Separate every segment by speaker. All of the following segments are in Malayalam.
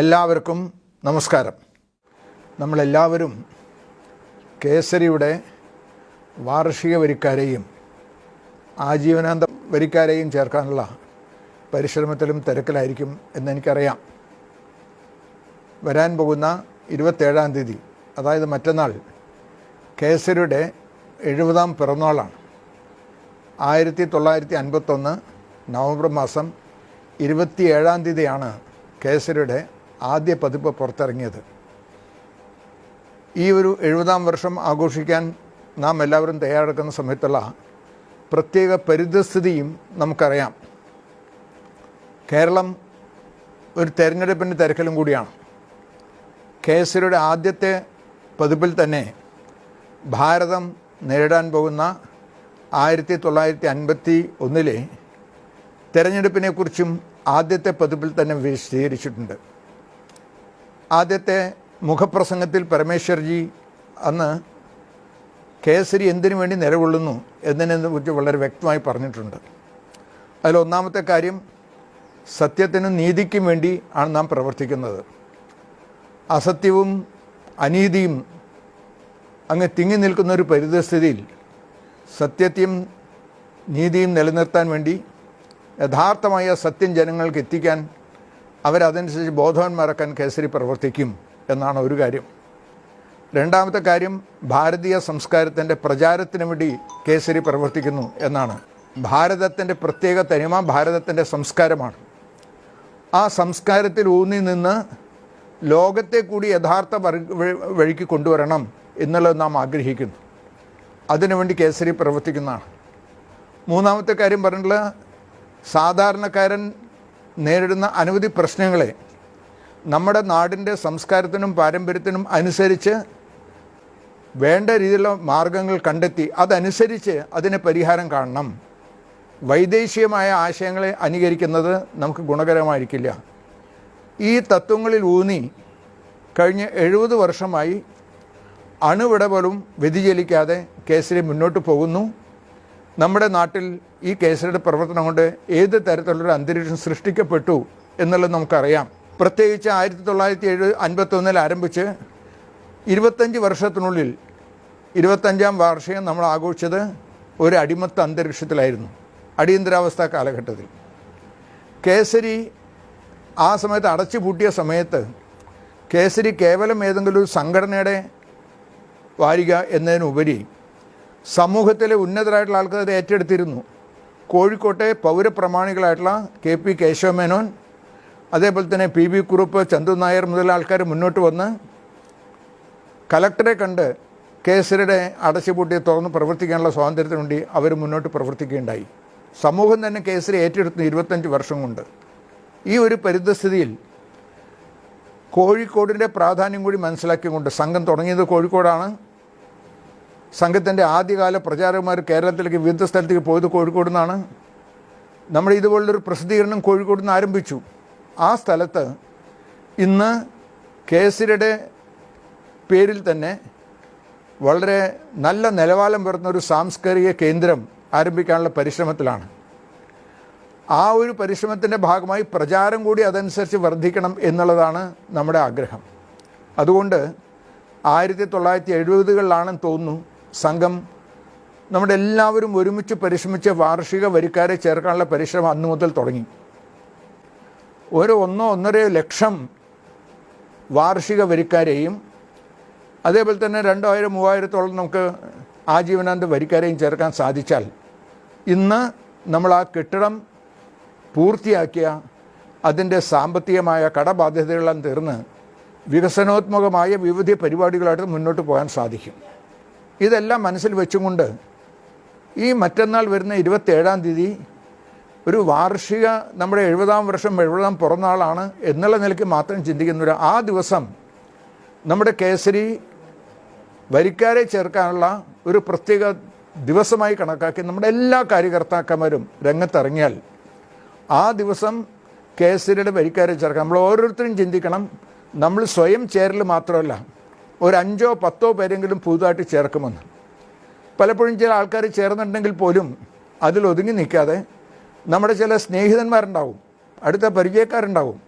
Speaker 1: എല്ലാവർക്കും നമസ്കാരം. നമ്മളെല്ലാവരും കേസരിയുടെ വാർഷിക വരിക്കാരെയും ആജീവനാന്ത വരിക്കാരെയും ചേർക്കാനുള്ള പരിശ്രമത്തിലും തിരക്കിലായിരിക്കും എന്നെനിക്കറിയാം. വരാൻ പോകുന്ന ഇരുപത്തേഴാം തീയതി അതായത് മറ്റന്നാൾ കേസരിയുടെ എഴുപതാം പിറന്നാളാണ്. ആയിരത്തി തൊള്ളായിരത്തി അൻപത്തൊന്ന് നവംബർ മാസം ഇരുപത്തിയേഴാം തീയതിയാണ് കേസരിയുടെ ആദ്യ പതിപ്പ് പുറത്തിറങ്ങിയത്. ഈ ഒരു എഴുപതാം വർഷം ആഘോഷിക്കാൻ നാം എല്ലാവരും തയ്യാറെടുക്കുന്ന സമയത്തുള്ള പ്രത്യേക പരിതസ്ഥിതിയും നമുക്കറിയാം. കേരളം ഒരു തെരഞ്ഞെടുപ്പിന്റെ തിരക്കിലും കൂടിയാണ്. കേസരിയുടെ ആദ്യത്തെ പതിപ്പിൽ തന്നെ ഭാരതം നേരിടാൻ പോകുന്ന ആയിരത്തി തൊള്ളായിരത്തി അൻപത്തി ഒന്നിലെ തെരഞ്ഞെടുപ്പിനെക്കുറിച്ചും ആദ്യത്തെ പതിപ്പിൽ തന്നെ വിശദീകരിച്ചിട്ടുണ്ട്. ആദ്യത്തെ മുഖപ്രസംഗത്തിൽ പരമേശ്വർജി അന്ന് കേസരി എന്തിനു വേണ്ടി നിലകൊള്ളുന്നു എന്നതിനെ കുറിച്ച് വളരെ വ്യക്തമായി പറഞ്ഞിട്ടുണ്ട്. അതിലൊന്നാമത്തെ കാര്യം സത്യത്തിനും നീതിക്കും വേണ്ടി ആണ് നാം പ്രവർത്തിക്കുന്നത്. അസത്യവും അനീതിയും അങ്ങ് തിങ്ങി നിൽക്കുന്ന ഒരു പരിതസ്ഥിതിയിൽ സത്യത്തെയും നീതിയും നിലനിർത്താൻ വേണ്ടി യഥാർത്ഥമായ സത്യം ജനങ്ങൾക്ക് എത്തിക്കാൻ അവരതനുസരിച്ച് ബോധവാന്മാരാക്കാൻ കേസരി പ്രവർത്തിക്കും എന്നാണ് ഒരു കാര്യം. രണ്ടാമത്തെ കാര്യം ഭാരതീയ സംസ്കാരത്തിന്റെ പ്രചാരത്തിന് വേണ്ടി കേസരി പ്രവർത്തിക്കുന്നു എന്നാണ്. ഭാരതത്തിന്റെ പ്രത്യേക തനിമ ഭാരതത്തിന്റെ സംസ്കാരമാണ്. ആ സംസ്കാരത്തിൽ ഊന്നി നിന്ന് ലോകത്തെ കൂടി യഥാർത്ഥ വഴിക്ക് കൊണ്ടുവരണം എന്നുള്ളത് നാം ആഗ്രഹിക്കുന്നു. അതിനുവേണ്ടി കേസരി പ്രവർത്തിക്കുന്നതാണ്. മൂന്നാമത്തെ കാര്യം പറഞ്ഞിട്ടുള്ള സാധാരണക്കാരൻ നേരിടുന്ന അനവധി പ്രശ്നങ്ങളെ നമ്മുടെ നാടിന്റെ സംസ്കാരത്തിനും പാരമ്പര്യത്തിനും അനുസരിച്ച് വേണ്ട രീതിയിലുള്ള മാർഗങ്ങൾ കണ്ടെത്തി അതനുസരിച്ച് അതിന് പരിഹാരം കാണണം. വൈദേശികമായ ആശയങ്ങളെ അനുകരിക്കുന്നത് നമുക്ക് ഗുണകരമായിരിക്കില്ല. ഈ തത്വങ്ങളിൽ ഊന്നി കഴിഞ്ഞ എഴുപത് വർഷമായി അണുവിടപോലും വ്യതിചലിക്കാതെ കേസരി മുന്നോട്ട് പോകുന്നു. നമ്മുടെ നാട്ടിൽ ഈ കേസരിയുടെ പ്രവർത്തനം കൊണ്ട് ഏത് തരത്തിലുള്ള അന്തരീക്ഷം സൃഷ്ടിക്കപ്പെട്ടു എന്നുള്ളത് നമുക്കറിയാം. പ്രത്യേകിച്ച് ആയിരത്തി തൊള്ളായിരത്തി എഴു അൻപത്തൊന്നിൽ ആരംഭിച്ച് ഇരുപത്തഞ്ച് വർഷത്തിനുള്ളിൽ ഇരുപത്തഞ്ചാം വാർഷികം നമ്മൾ ആഘോഷിച്ചത് ഒരു അടിമത്ത അന്തരീക്ഷത്തിലായിരുന്നു. അടിയന്തരാവസ്ഥ കാലഘട്ടത്തിൽ. കേസരി ആ സമയത്ത് അടച്ചു പൂട്ടിയ സമയത്ത് കേസരി കേവലം ഏതെങ്കിലും ഒരു സംഘടനയുടെ വാരിക എന്നതിനുപരി സമൂഹത്തിലെ ഉന്നതരായിട്ടുള്ള ആൾക്കാർ ഏറ്റെടുത്തിരുന്നു. കോഴിക്കോട്ടെ പൗരപ്രമാണികളായിട്ടുള്ള കെ പി കേശവമേനോൻ അതേപോലെ തന്നെ പി ബി കുറുപ്പ് ചന്തു നായർ മുതലുള്ള ആൾക്കാർ മുന്നോട്ട് വന്ന് കലക്ടറെ കണ്ട് കേസരിയുടെ അടച്ചുപൂട്ടി തുറന്ന് പ്രവർത്തിക്കാനുള്ള സ്വാതന്ത്ര്യത്തിന് വേണ്ടി അവർ മുന്നോട്ട് പ്രവർത്തിക്കുകയുണ്ടായി. സമൂഹം തന്നെ കേസരി ഏറ്റെടുത്തു ഇരുപത്തഞ്ച് വർഷം കൊണ്ട്. ഈ ഒരു പരിതസ്ഥിതിയിൽ കോഴിക്കോടിന്റെ പ്രാധാന്യം കൂടി മനസ്സിലാക്കിക്കൊണ്ട് സംഘം തുടങ്ങിയത് കോഴിക്കോടാണ്. സംഘത്തിന്റെ ആദ്യകാല പ്രചാരകന്മാർ കേരളത്തിലേക്ക് വിവിധ സ്ഥലത്തേക്ക് പോയത് കോഴിക്കോട് നിന്നാണ്. നമ്മൾ ഇതുപോലുള്ളൊരു പ്രസിദ്ധീകരണം കോഴിക്കോട് നിന്ന് ആരംഭിച്ചു. ആ സ്ഥലത്ത് ഇന്ന് കേസരിയുടെ പേരിൽ തന്നെ വളരെ നല്ല നിലവാരം വരുന്ന ഒരു സാംസ്കാരിക കേന്ദ്രം ആരംഭിക്കാനുള്ള പരിശ്രമത്തിലാണ്. ആ ഒരു പരിശ്രമത്തിന്റെ ഭാഗമായി പ്രചാരം കൂടി അതനുസരിച്ച് വർദ്ധിക്കണം എന്നുള്ളതാണ് നമ്മുടെ ആഗ്രഹം. അതുകൊണ്ട് ആയിരത്തി തൊള്ളായിരത്തി എഴുപതുകളിലാണെന്ന് തോന്നുന്നു സംഘം നമ്മുടെ എല്ലാവരും ഒരുമിച്ച് പരിശ്രമിച്ച വാർഷിക വരിക്കാരെ ചേർക്കാനുള്ള പരിശ്രമം അന്നു മുതൽ തുടങ്ങി. ഒരു ഒന്നോ ഒന്നര ലക്ഷം വാർഷിക വരിക്കാരെയും അതേപോലെ തന്നെ രണ്ടായിരം മൂവായിരത്തോളം നമുക്ക് ആജീവനാന്ത വരിക്കാരെയും ചേർക്കാൻ സാധിച്ചാൽ ഇന്ന് നമ്മൾ ആ കെട്ടിടം പൂർത്തിയാക്കിയ അതിന്റെ സാമ്പത്തികമായ കടബാധ്യതകളെല്ലാം തീർന്ന് വികസനോത്മകമായ വിവിധ പരിപാടികളായിട്ട് മുന്നോട്ട് പോകാൻ സാധിക്കും. ഇതെല്ലാം മനസ്സിൽ വെച്ചുകൊണ്ട് ഈ മറ്റന്നാൾ വരുന്ന ഇരുപത്തേഴാം തീയതി ഒരു വാർഷിക നമ്മുടെ എഴുപതാം വർഷം എഴുപതാം പിറന്നാളാണ് എന്നുള്ള നിലയ്ക്ക് മാത്രം ചിന്തിക്കുന്നവർ ആ ദിവസം നമ്മുടെ കേസരി വരിക്കാരെ ചേർക്കാനുള്ള ഒരു പ്രത്യേക ദിവസമായി കണക്കാക്കി നമ്മുടെ എല്ലാ കാര്യകർത്താക്കന്മാരും രംഗത്തിറങ്ങിയാൽ ആ ദിവസം കേസരിയുടെ വരിക്കാരെ ചേർക്കാം. നമ്മൾ ഓരോരുത്തരും ചിന്തിക്കണം. നമ്മൾ സ്വയം ചേരൽ മാത്രമല്ല. ഒരു അഞ്ചോ പത്തോ പേരെങ്കിലും പുതുതായിട്ട് ചേർക്കുമെന്ന്. പലപ്പോഴും ചില ആൾക്കാർ ചേർന്നിട്ടുണ്ടെങ്കിൽ പോലും അതിൽ ഒതുങ്ങി നിൽക്കാതെ നമ്മുടെ ചില സ്നേഹിതന്മാരുണ്ടാവും അടുത്ത പരിചയക്കാരുണ്ടാവും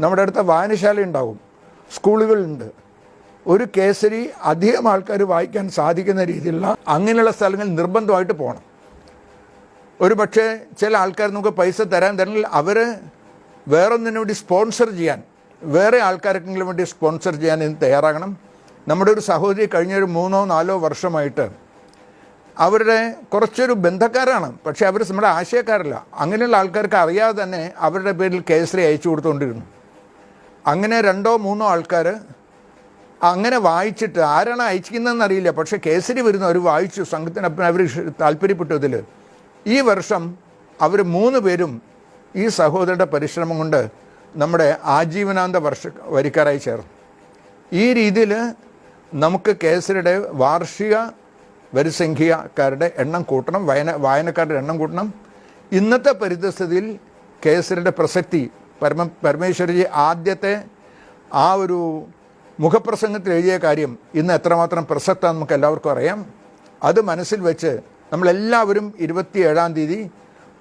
Speaker 1: നമ്മുടെ അടുത്ത വായനശാല ഉണ്ടാവും സ്കൂളുകളുണ്ട്. ഒരു കേസരി അധികം ആൾക്കാർ വായിക്കാൻ സാധിക്കുന്ന രീതിയിലുള്ള അങ്ങനെയുള്ള സ്ഥലങ്ങളിൽ നിർബന്ധമായിട്ട് പോകണം. ഒരു പക്ഷേ ചില ആൾക്കാർ നമുക്ക് പൈസ തരാൻ തരണമെങ്കിൽ അവർ വേറൊന്നിനു വേണ്ടി സ്പോൺസർ ചെയ്യാൻ വേറെ ആൾക്കാർക്കെങ്കിലും വേണ്ടി സ്പോൺസർ ചെയ്യാൻ തയ്യാറാകണം. നമ്മുടെ ഒരു സഹോദരി കഴിഞ്ഞൊരു മൂന്നോ നാലോ വർഷമായിട്ട് അവരുടെ കുറച്ചൊരു ബന്ധക്കാരാണ്. പക്ഷേ അവർ നമ്മുടെ ആശയക്കാരല്ല. അങ്ങനെയുള്ള ആൾക്കാർക്ക് അറിയാതെ തന്നെ അവരുടെ പേരിൽ കേസരി അയച്ചു കൊടുത്തുകൊണ്ടിരുന്നു അങ്ങനെ രണ്ടോ മൂന്നോ ആൾക്കാർ അങ്ങനെ വായിച്ചിട്ട് ആരാണ് അയച്ചിരിക്കുന്നതെന്ന് അറിയില്ല. പക്ഷേ കേസരി വരുന്ന അവർ വായിച്ചു സംഘത്തിനൊപ്പം അവർ താല്പര്യപ്പെട്ടു ഇതിൽ ഈ വർഷം അവർ മൂന്ന് പേരും ഈ സഹോദരന്റെ പരിശ്രമം കൊണ്ട് നമ്മുടെ ആജീവനാന്ത വർഷ വരിക്കാരായി ചേർന്നു. ഈ രീതിയിൽ നമുക്ക് കേസരിയുടെ വാർഷിക വരിസംഖ്യക്കാരുടെ എണ്ണം കൂട്ടണം വായന വായനക്കാരുടെ എണ്ണം കൂട്ടണം. ഇന്നത്തെ പരിതസ്ഥിതിയിൽ കേസരിയുടെ പ്രസക്തി പരമ പരമേശ്വരജി ആദ്യത്തെ ആ ഒരു മുഖപ്രസംഗത്തിൽ എഴുതിയ കാര്യം ഇന്ന് എത്രമാത്രം പ്രസക്തമാണെന്ന് നമുക്ക് എല്ലാവർക്കും അറിയാം. അത് മനസ്സിൽ വെച്ച് നമ്മളെല്ലാവരും ഇരുപത്തിയേഴാം തീയതി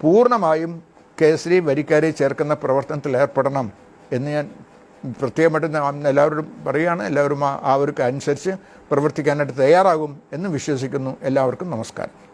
Speaker 1: പൂർണമായും കേസരി വരിക്കാരെ ചേർക്കുന്ന പ്രവർത്തനത്തിൽ ഏർപ്പെടണം എന്ന് ഞാൻ പ്രത്യേകമായിട്ട് എല്ലാവരും എല്ലാവരോടും പറയുകയാണ് എല്ലാവരും ആ- ഒരു അനുസരിച്ച് പ്രവർത്തിക്കാനായിട്ട് തയ്യാറാകും എന്ന് വിശ്വസിക്കുന്നു. എല്ലാവർക്കും നമസ്കാരം.